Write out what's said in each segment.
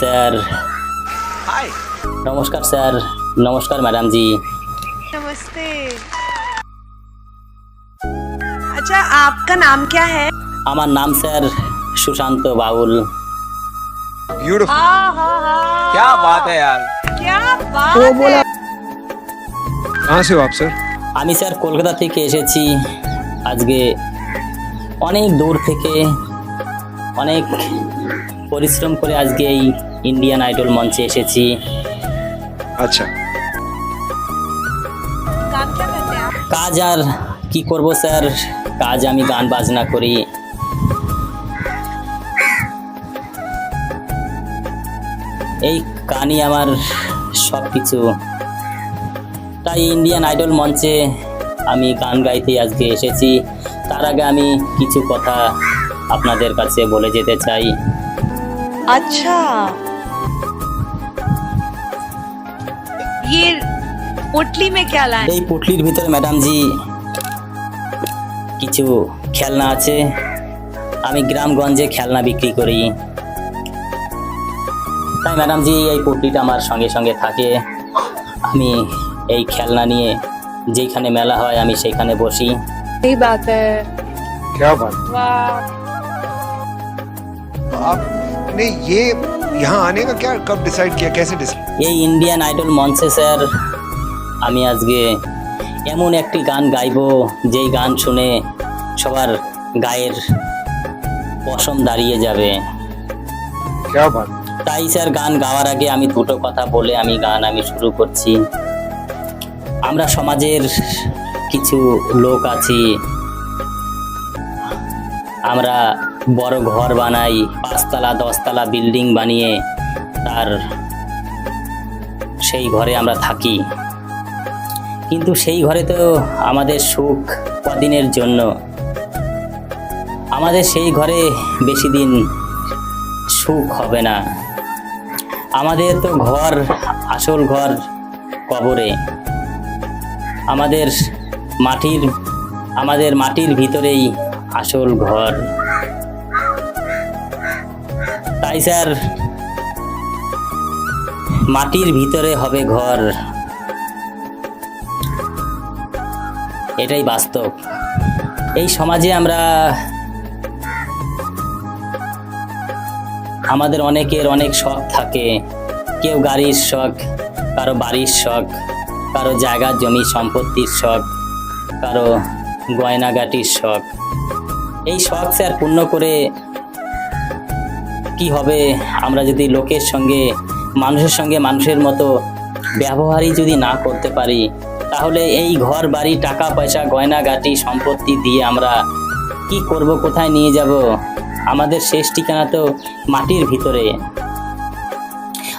Sir हाय নমস্কার sir নমস্কার madam জি नमस्ते अच्छा आपका नाम क्या है আমার নাম স্যার সুশান্ত বাউল ब्यूटीफुल हाँ हाँ हाँ क्या बात है यार क्या बात है कहाँ से हो आप सर আমি স্যার কলকাতা থেকে এসেছি আজকে অনেক দূর থেকে অনেক পরিশ্রম করে আজকে এই ইন্ডিয়ান আইডল মঞ্চে এসেছি। আচ্ছা। কাজ আর কি করব স্যার? কাজ আমি গান বাজনা করি। এই কানি আমার সব কিছু তাই ইন্ডিয়ান আইডল মঞ্চে আমি গান গাইতে আজকে এসেছি। তার আগে আমি কিছু কথা আপনাদের কাছে বলে যেতে চাই। আচ্ছা। ये पोटली में क्या लाए এই পুটলির ভিতরে ম্যাডামজি কিছু খেলনা আছে আমি গ্রামগঞ্জে খেলনা বিক্রি করি তাই ম্যাডামজি এই পুটলিটা আমার সঙ্গে সঙ্গে থাকে আমি এই খেলনা নিয়ে যেখানে মেলা হয় আমি সেখানে বসি सही बात है क्या बात वाह आपने ये यहाँ आने का क्या कब डिसाइड किया कैसे डिसाइड এই ইন্ডিয়ান আইডল মঞ্চে স্যার আমি আজকে এমন একটি গান গাইবো যেই গান শুনে সবার গায়ের পশম দাঁড়িয়ে যাবে क्या बात তাই স্যার গান গাওয়ার আগে আমি দুটো কথা বলে আমি গান আমি শুরু করছি আমরা সমাজের কিছু লোক আছি আমরা বড় ঘর বানাই, পাঁচতলা, দশতলা বিল্ডিং বানিয়ে তার সেই ঘরে আমরা থাকি। কিন্তু সেই ঘরে তো আমাদের সুখ কদিনের জন্য। আমাদের সেই ঘরে বেশি দিন সুখ হবে না। আমাদের তো ঘর, আসল ঘর কবরে। আমাদের মাটির আমাদের মাটির ভিতরেই আসল ঘর। তাই স্যার। মাটির ভিতরে হবে ঘর। এটাই বাস্তব। এই সমাজে আমরা আমাদের অনেকের অনেক শখ থাকে। কেউ গাড়ির শখ, কারও বাড়ির শখ, কারও জায়গা, জমি, সম্পত্তির শখ, কারও গয়নাগাটির শখ। এই শখ স্যার পূর্ণ করে কি হবে? আমরা যদি লোকের সঙ্গে, মানুষের সঙ্গে মানুষের মতো ব্যবহারই যদি না করতে পারি, তাহলে এই ঘর, বাড়ি, টাকা, পয়সা গয়নাগাটি সম্পত্তি দিয়ে আমরা কি করব, কোথায় নিয়ে যাব? আমাদের শেষ ঠিকানা তো মাটির ভিতরে।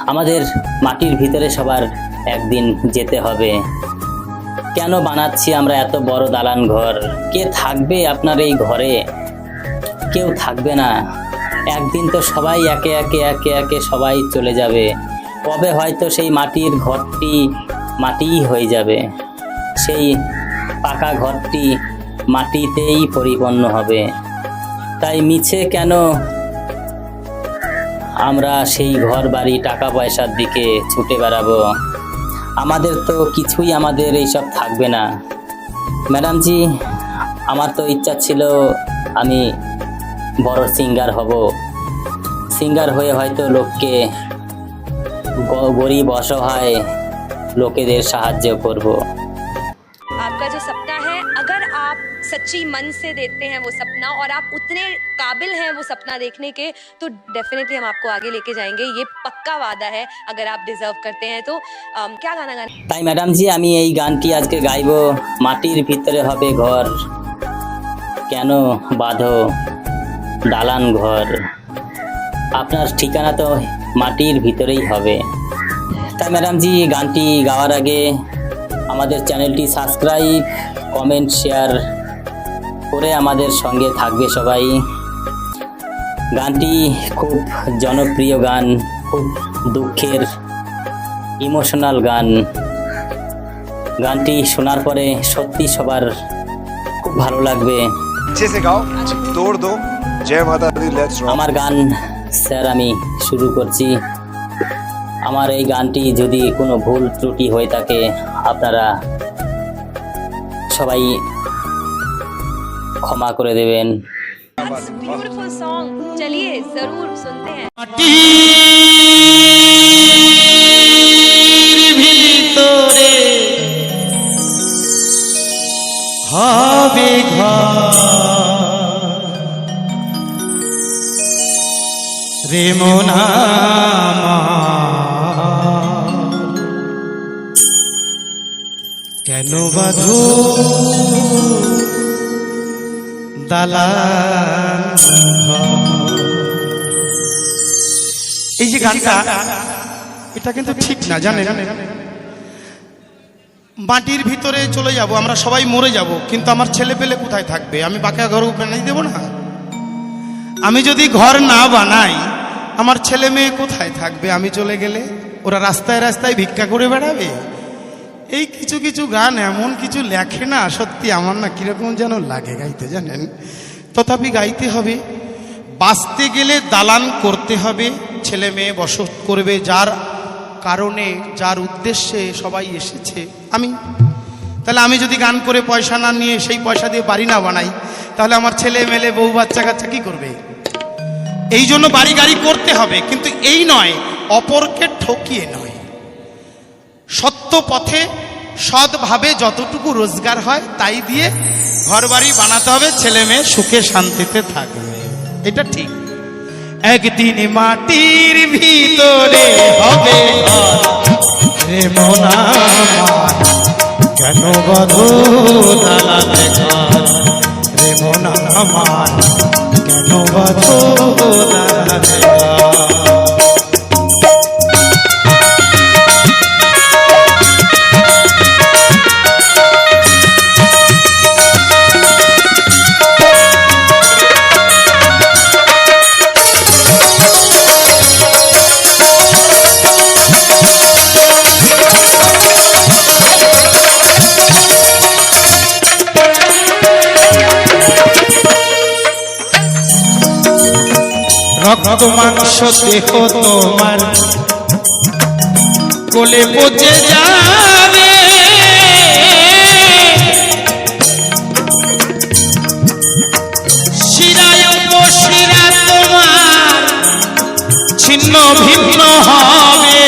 আমাদের মাটির ভিতরে সবার একদিন যেতে হবে। কেন বানাচ্ছি আমরা এত বড় দালান ঘর? কে থাকবে আপনার এই ঘরে? কেউ থাকবে না। একদিন তো সবাই একে একে একে একে সবাই চলে যাবে। কবে হয়তো সেই মাটির ঘরটি মাটিই হয়ে যাবে। সেই পাকা ঘরটি মাটিতেই পরিপূর্ণ হবে। তাই মিছে কেন আমরা সেই ঘর, বাড়ি টাকা পয়সার দিকে ছুটে বেড়াবো? আমাদের তো কিছুই আমাদের এইসব থাকবে না। ম্যাডামজি, আমার তো ইচ্ছা ছিল আমি বড় সিঙ্গার হব সিঙ্গার হয়ে হয়তো লোককে গ- গরিব অসহায় লোকেদের সাহায্য করব आपका जो सपना है अगर आप सच्ची मन से देते हैं वो सपना और आप उतने काबिल हैं वो सपना देखने के तो डेफिनेटली हम आपको आगे लेके जाएंगे ये पक्का वादा है अगर आप डिजर्व करते हैं तो अम, क्या गाना गाने তাই ম্যাডামজি আমি এই গানটি আজকে গাইবো মাটির ভিতরে হবে ঘর কেন বাঁধো দালান ঘর আপনার ঠিকানা তো মাটির ভিতরেই হবে তাই ম্যাডামজি এই গানটি গাওয়ার আগে আমাদের চ্যানেলটি সাবস্ক্রাইব কমেন্ট শেয়ার করে আমাদের সঙ্গে থাকবে সবাই গানটি খুব জনপ্রিয় গান খুব দুঃখের ইমোশনাল গান গানটি শোনার পরে সত্যি সবার খুব ভালো লাগবে अच्छे से गाओ तोड़ दो জয় মাতা দি লেটস আমার গান স্যার আমি শুরু করছি। আমার এই গানটি যদি কোনো ভুল ত্রুটি হয়ে থাকে আপনারা সবাই ক্ষমা করে দেবেন। হবে ঘর। মোনা কেন বাধু দালান এই যে গানটা, এটা কিন্তু ঠিক না, জানেন? মাটির ভিতরে চলে যাব, আমরা সবাই মরে যাব, কিন্তু আমার ছেলে পেলে কোথায় থাকবে? আমি বাঁকা ঘর বানিয়ে দেবো না। আমি যদি ঘর না বানাই আমার ছেলে মেয়ে কোথায় থাকবে? আমি চলে গেলে ওরা রাস্তায় রাস্তায় ভিক্ষা করে বেড়াবে? এই কিছু কিছু গান, এমন কিছু লেখে না, সত্যি আমার না কীরকম যেন লাগে গাইতে জানেন? তথাপি গাইতে হবে। বাঁচতে গেলে দালান করতে হবে। ছেলে মেয়ে বসত করবে যার কারণে, যার উদ্দেশ্যে সবাই এসেছে। আমি, তাহলে আমি যদি গান করে পয়সা না নিয়ে সেই পয়সা দিয়ে বাড়ি না বানাই, তাহলে আমার ছেলে মেলে বউ বাচ্চা কাচ্চা কী করবে? এই জন্য বাড়ি গাড়ি করতে হবে, কিন্তু এই নয়, অপরকে ঠকিয়ে নয়। সত্য পথে সৎভাবে যতটুকু রোজগার হয়, তাই দিয়ে ঘর বাড়ি বানাতে হবে, ছেলে মেয়ে সুখে শান্তিতে থাকবে। এটা ঠিক। একদিন মাটির ভিতরে হবে কেন বধু দালানে রক্ত মাংস দেহ তোমার। কোলে পচে যাবে। শিরায় উপশিরা তোমার, ছিন্ন ভিন্ন হবে।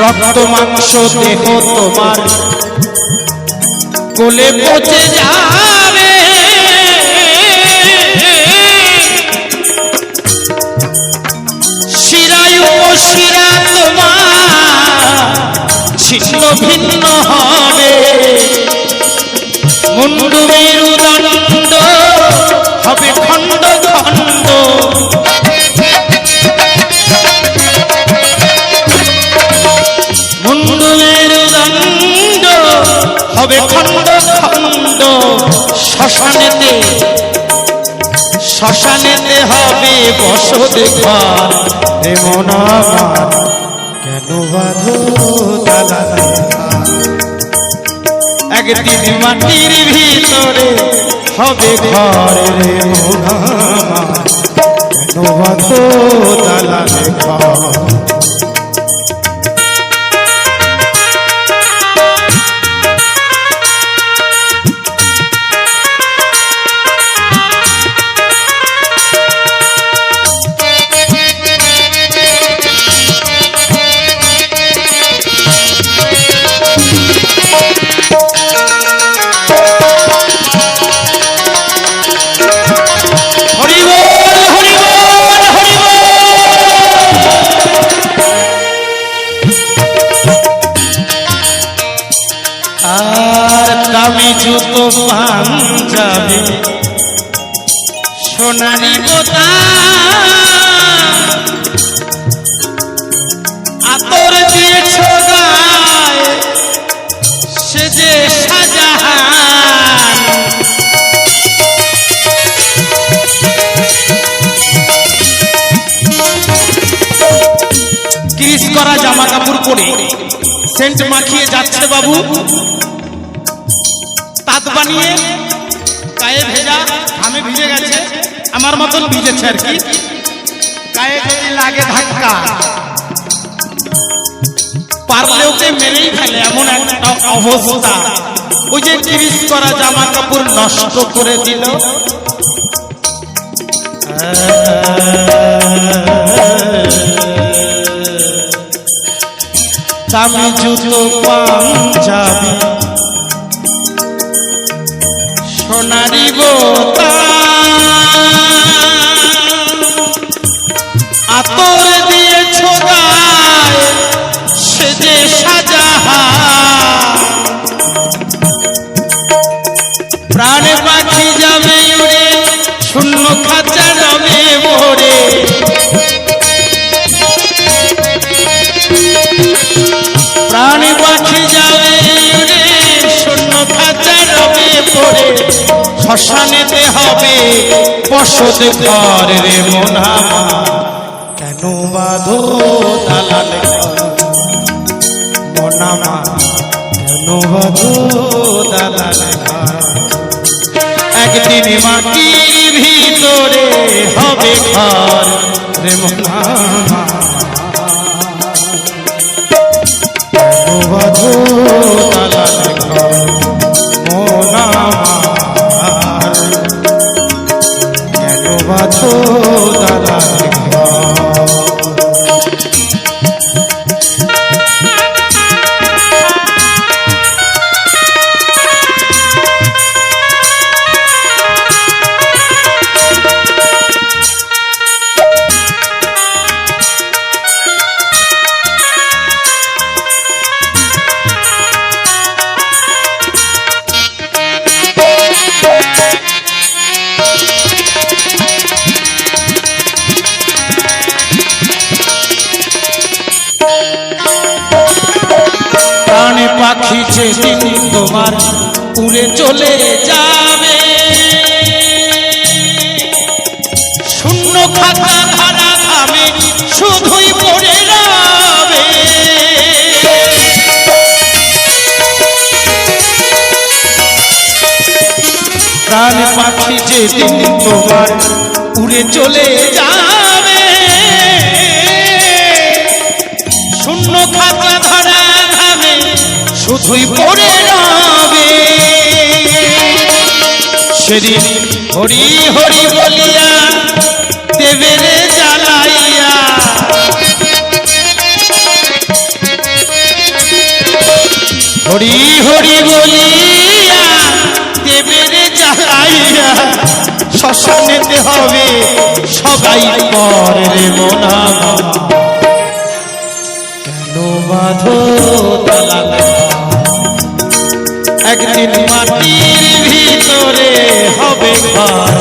রক্ত মাংস দেহ তোমার। কোলে পচে যাবে। শিরায় ও শিরা তোমার ভিন্ন হবে। মুন্ডু মেরুদণ্ড হবে দেখবার ঘর। রে মন আমার কেন বাধো ঘর? একদিন মাটির ভিতরে হবে ঘরে কেন বাধো দালানে ঘর? পাঞ্জাবি সোনারি বোতা আতর দিয়েছ গায়ে সে যে সাজাহান করা জামা কাপড় পরে সেন্ট মাখিয়ে যাচ্ছে বাবু। তাঁত বানিয়ে গায়ে ভেজা ঘামে ভিজে গেছে। আমার মতন ভিজেছে আর কি। গায়ে যদি লাগে ধাক্কা। পারলে ওকে মেরেই ফেলে এমন একটা অবস্থা। ওই যে তিরিশ করা জামা কাপড় নষ্ট করে দিল। দামি জুতো, পাঞ্জাবি সোনারি আতর দিয়েছ গায়ে সেজে সাজা প্রাণে পাখি যাবে উড়ে, শূন্য খাঁচা রবে ভরে প্রাণী পাখি যাবে উড়ে, শূন্য খাঁচা রবে পড়ে শ্মশানেতে হবে বসত ঘর রে মোনামা কেন বাঁধো দালাল মোনামা কেন বাঁধো দালাল একদিন মাটির ভিতরে হবে ঘর রে মোনামা বধু দালাল পাখি যেদিন তোমার উড়ে চলে যাবে। শূন্য খাতা ধারা থামে শুধুই পড়ে যাবে প্রাণ পাখি যেদিন তোমার উড়ে চলে যাবে শুধুই পড়ে রবে সেদিন হরি হরি বলিয়া দেবেরে জ্বালাইয়া হরি হরি বলিয়া দেবেরে জ্বালাইয়া শ্মশানেতে হবে সবাই পরে মোনা। কেন বাঁধো দালাল একদিন মাটির ভিতরে হবে ঘর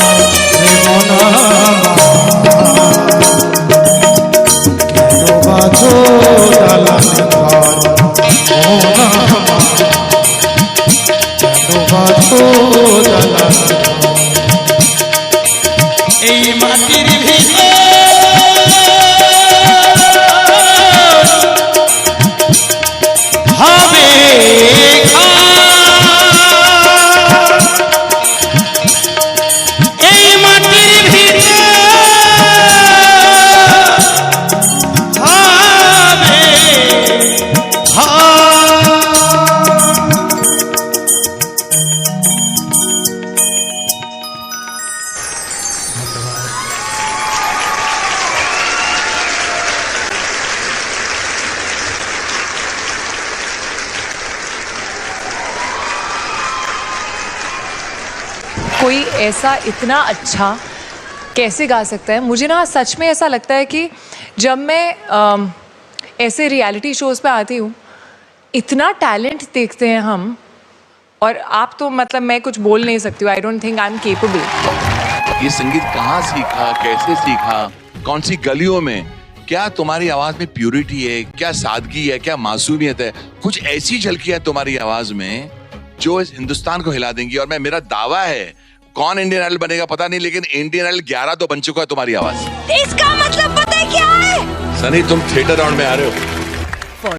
ऐसा इतना अच्छा कैसे गा सकता है? मुझे ना सच में ऐसा लगता है कि जब मैं अम, ऐसे रियलिटी शोज़ पे आती हूँ इतना टैलेंट देखते हैं हम और आप तो मतलब मैं कुछ बोल नहीं सकती हूँ I don't think I am capable ये संगीत कहाँ सीखा कैसे सीखा कौन सी गलियों में? क्या तुम्हारी आवाज़ में प्यूरिटी है? क्या सादगी है? क्या मासूमियत है? कुछ ऐसी झलकियाँ तुम्हारी आवाज़ में जो इस हिंदुस्तान को हिला देंगी और मैं मेरा दावा है कौन इंडियन आइडल बनेगा पता नहीं लेकिन इंडियन आइडल 11 तो बन चुका है तुम्हारी आवाज़। इसका मतलब पता है क्या है? सनी तुम थिएटर राउंड में आ रहे हो।